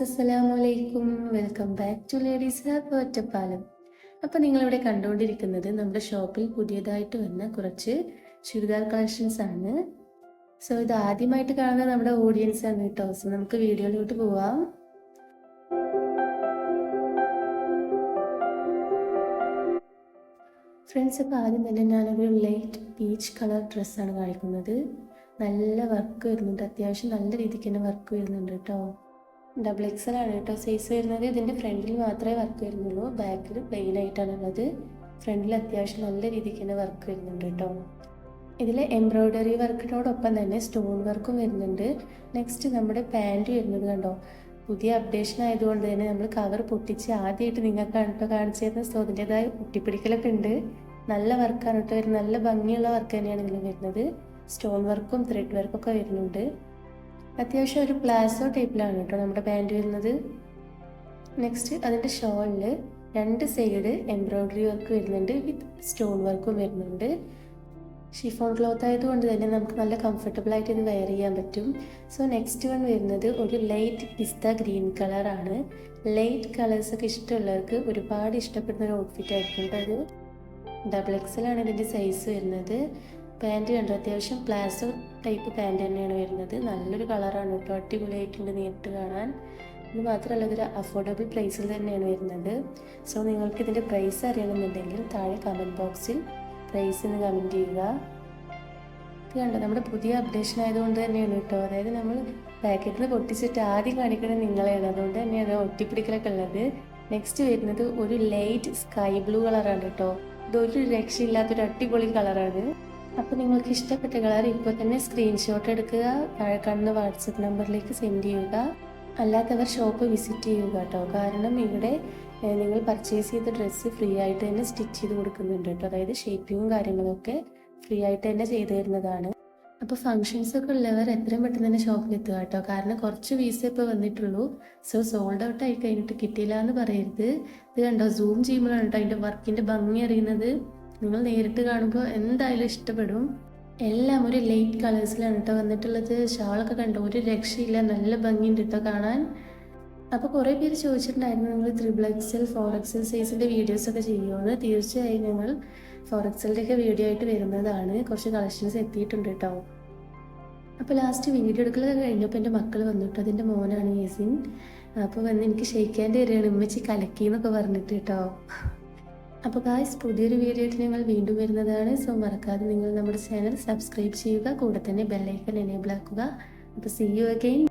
Welcome back to ladies hub Ottapalam അപ്പോൾ നിങ്ങളിവിടെ കണ്ടുകൊണ്ടിരിക്കുന്നത് നമ്മുടെ ഷോപ്പിൽ പുതിയതായിട്ട് വന്ന കുറച്ച് ചുരിദാർ കളക്ഷൻസ് ആണ്. സോ ഇത് ആദ്യമായിട്ട് കാണുന്ന നമ്മുടെ ഓഡിയൻസ് ആണ് കേട്ടോ. സോ നമുക്ക് വീഡിയോയിലോട്ട് പോവാം. ഫ്രണ്ട്സ് അപ്പോൾ ആദ്യം തന്നെ ഞാനൊരു ലൈറ്റ് പീച്ച് കളർ ഡ്രസ്സാണ് കാണിക്കുന്നത്. നല്ല വർക്ക് വരുന്നുണ്ട്. അത്യാവശ്യം നല്ല രീതിക്ക് തന്നെ വർക്ക് വരുന്നുണ്ട് കേട്ടോ. ഡബിൾ എക്സൽ ആണ് കേട്ടോ. സൈസ് വരുന്നത് ഇതിന്റെ ഫ്രണ്ടിൽ മാത്രമേ വർക്ക് വരുന്നുള്ളൂ. ബാക്കിൽ പ്ലെയിൻ ആയിട്ടാണ് ഉള്ളത്. ഫ്രണ്ടിൽ അത്യാവശ്യം നല്ല രീതിക്ക് തന്നെ വർക്ക് വരുന്നുണ്ട് കേട്ടോ. ഇതിൽ എംബ്രോയ്ഡറി വർക്കിനോടൊപ്പം തന്നെ സ്റ്റോൺ വർക്കും വരുന്നുണ്ട്. നെക്സ്റ്റ് നമ്മുടെ പാന്റ് വരുന്നത് കണ്ടോ? പുതിയ അപ്ഡേഷൻ ആയതുകൊണ്ട് തന്നെ നമ്മൾ കവർ പൊട്ടിച്ച് ആദ്യമായിട്ട് നിങ്ങൾക്ക് കേട്ടോ കാണിച്ചു തരുന്ന സോ അതിന്റെതായ ഒട്ടിപ്പിടിക്കലൊക്കെ ഉണ്ട്. നല്ല വർക്കാണ് കേട്ടോ. നല്ല ഭംഗിയുള്ള വർക്ക് തന്നെയാണ് ഇതിൽ വരുന്നത്. സ്റ്റോൺ വർക്കും ത്രെഡ് വർക്കും ഒക്കെ വരുന്നുണ്ട്. അത്യാവശ്യം ഒരു പ്ലാസോ ടൈപ്പിലാണ് കേട്ടോ നമ്മുടെ പാന്റ് വരുന്നത്. നെക്സ്റ്റ് അതിന്റെ ഷോളിൽ രണ്ട് സൈഡ് എംബ്രോയ്ഡറി വർക്ക് വരുന്നുണ്ട് വിത്ത് സ്റ്റോൺ വർക്കും വരുന്നുണ്ട്. ഷിഫോൺ ക്ലോത്ത് ആയതുകൊണ്ട് തന്നെ നമുക്ക് നല്ല കംഫർട്ടബിൾ ആയിട്ട് ഇത് വെയർ ചെയ്യാൻ പറ്റും. സോ നെക്സ്റ്റ് വൺ വരുന്നത് ഒരു ലൈറ്റ് പിസ്ത ഗ്രീൻ കളറാണ് ലൈറ്റ് കളേഴ്സ് ഒക്കെ ഇഷ്ടമുള്ളവർക്ക് ഒരുപാട് ഇഷ്ടപ്പെടുന്ന ഒരു ഔട്ട്ഫിറ്റ് ആയിരിക്കും അത് ഡബിൾ എക്സൽ ആണ് ഇതിന്റെ സൈസ് വരുന്നത്. പാന്റ് കണ്ടു? അത്യാവശ്യം പ്ലാസോ ടൈപ്പ് പാന്റ് തന്നെയാണ് വരുന്നത്. നല്ലൊരു കളറാണ് കേട്ടോ. അടിപൊളിയായിട്ടുണ്ട് നേരിട്ട് കാണാൻ. ഇത് മാത്രമല്ല ഇതൊരു അഫോർഡബിൾ പ്രൈസിൽ തന്നെയാണ് വരുന്നത്. സോ നിങ്ങൾക്ക് ഇതിന്റെ പ്രൈസ് അറിയണമെന്നുണ്ടെങ്കിൽ താഴെ കമന്റ് ബോക്സിൽ പ്രൈസ് എന്ന് കമന്റ് ചെയ്യുക. ഇത് കണ്ടോ? നമ്മുടെ പുതിയ അപ്ഡേഷൻ ആയതുകൊണ്ട് തന്നെയാണ് കേട്ടോ. അതായത് നമ്മൾ പാക്കറ്റിൽ പൊട്ടിച്ചിട്ട് ആദ്യം കാണിക്കുന്നത് നിങ്ങളെയാണ്. അതുകൊണ്ട് തന്നെയാണ് ഒട്ടിപ്പിടിക്കലൊക്കെ ഉള്ളത്. നെക്സ്റ്റ് വരുന്നത് ഒരു ലൈറ്റ് സ്കൈ ബ്ലൂ കളറാണ് കേട്ടോ. ഇതൊരു രക്ഷയില്ലാത്തൊരു അടിപൊളി കളറാണ് അപ്പോൾ നിങ്ങൾക്ക് ഇഷ്ടപ്പെട്ട കളർ ഇപ്പോൾ തന്നെ സ്ക്രീൻഷോട്ട് എടുക്കുക താഴെ കാണുന്ന വാട്സപ്പ് നമ്പറിലേക്ക് സെൻഡ് ചെയ്യുക. അല്ലാത്തവർ ഷോപ്പ് വിസിറ്റ് ചെയ്യുക കേട്ടോ. കാരണം ഇവിടെ നിങ്ങൾ പർച്ചേസ് ചെയ്ത ഡ്രസ്സ് ഫ്രീ ആയിട്ട് തന്നെ സ്റ്റിച്ച് ചെയ്ത് കൊടുക്കുന്നുണ്ട് കേട്ടോ. അതായത് ഷേപ്പിങ്ങും കാര്യങ്ങളൊക്കെ ഫ്രീ ആയിട്ട് തന്നെ ചെയ്തു തരുന്നതാണ്. അപ്പോൾ ഫങ്ഷൻസ് ഒക്കെ ഉള്ളവർ എത്രയും പെട്ടെന്ന് തന്നെ ഷോപ്പിൽ എത്തുക കേട്ടോ. കാരണം കുറച്ച് വീസേ ഇപ്പോൾ വന്നിട്ടുള്ളൂ. സോ സോൾഡ് ഔട്ട് ആയി കഴിഞ്ഞിട്ട് കിട്ടിയില്ല എന്ന് പറയരുത്. ഇത് കണ്ടോ? സൂം ചെയ്യുമ്പോഴാണ് കേട്ടോ അതിന്റെ വർക്കിന്റെ ഭംഗി അറിയുന്നത്. നിങ്ങൾ നേരിട്ട് കാണുമ്പോൾ എന്തായാലും ഇഷ്ടപ്പെടും. എല്ലാം ഒരു ലൈറ്റ് കളേഴ്സിലാണ് കേട്ടോ വന്നിട്ടുള്ളത്. ഷാളൊക്കെ കണ്ടോ? ഒരു രക്ഷയില്ല. നല്ല ഭംഗിയുണ്ട് കേട്ടോ കാണാൻ. അപ്പോൾ കുറേ പേര് ചോദിച്ചിട്ടുണ്ടായിരുന്നു നിങ്ങൾ ത്രിബിൾ എക്സൽ ഫോർ എക്സൽ സൈസിന്റെ വീഡിയോസൊക്കെ ചെയ്യുമെന്ന് തീർച്ചയായും ഞങ്ങൾ ഫോർ എക്സലിന്റെയൊക്കെ വീഡിയോ ആയിട്ട് വരുന്നതാണ്. കുറച്ച് കളക്ഷൻസ് എത്തിയിട്ടുണ്ട് കേട്ടോ അപ്പോൾ ലാസ്റ്റ് വീഡിയോ എടുക്കലൊക്കെ കഴിഞ്ഞപ്പോൾ എന്റെ മക്കൾ വന്നിട്ട് അതിന്റെ മോനാണ് യേസിൻ. അപ്പോൾ വന്ന് എനിക്ക് ഷെയ്ക്കാന്റെ വരികയാണ് ഉമ്മച്ചി കലക്കി എന്നൊക്കെ പറഞ്ഞിട്ട് കേട്ടോ അപ്പോൾ ഗായ്സ് പുതിയൊരു വീഡിയോയിൽ ഞങ്ങൾ വീണ്ടും വരുന്നതാണ്. സോ മറക്കാതെ നിങ്ങൾ നമ്മുടെ ചാനൽ സബ്സ്ക്രൈബ് ചെയ്യുക. കൂടെ തന്നെ ബെല്ലൈക്കൺ എനേബിൾ ആക്കുക. അപ്പോൾ സി യു അഗെയിൻ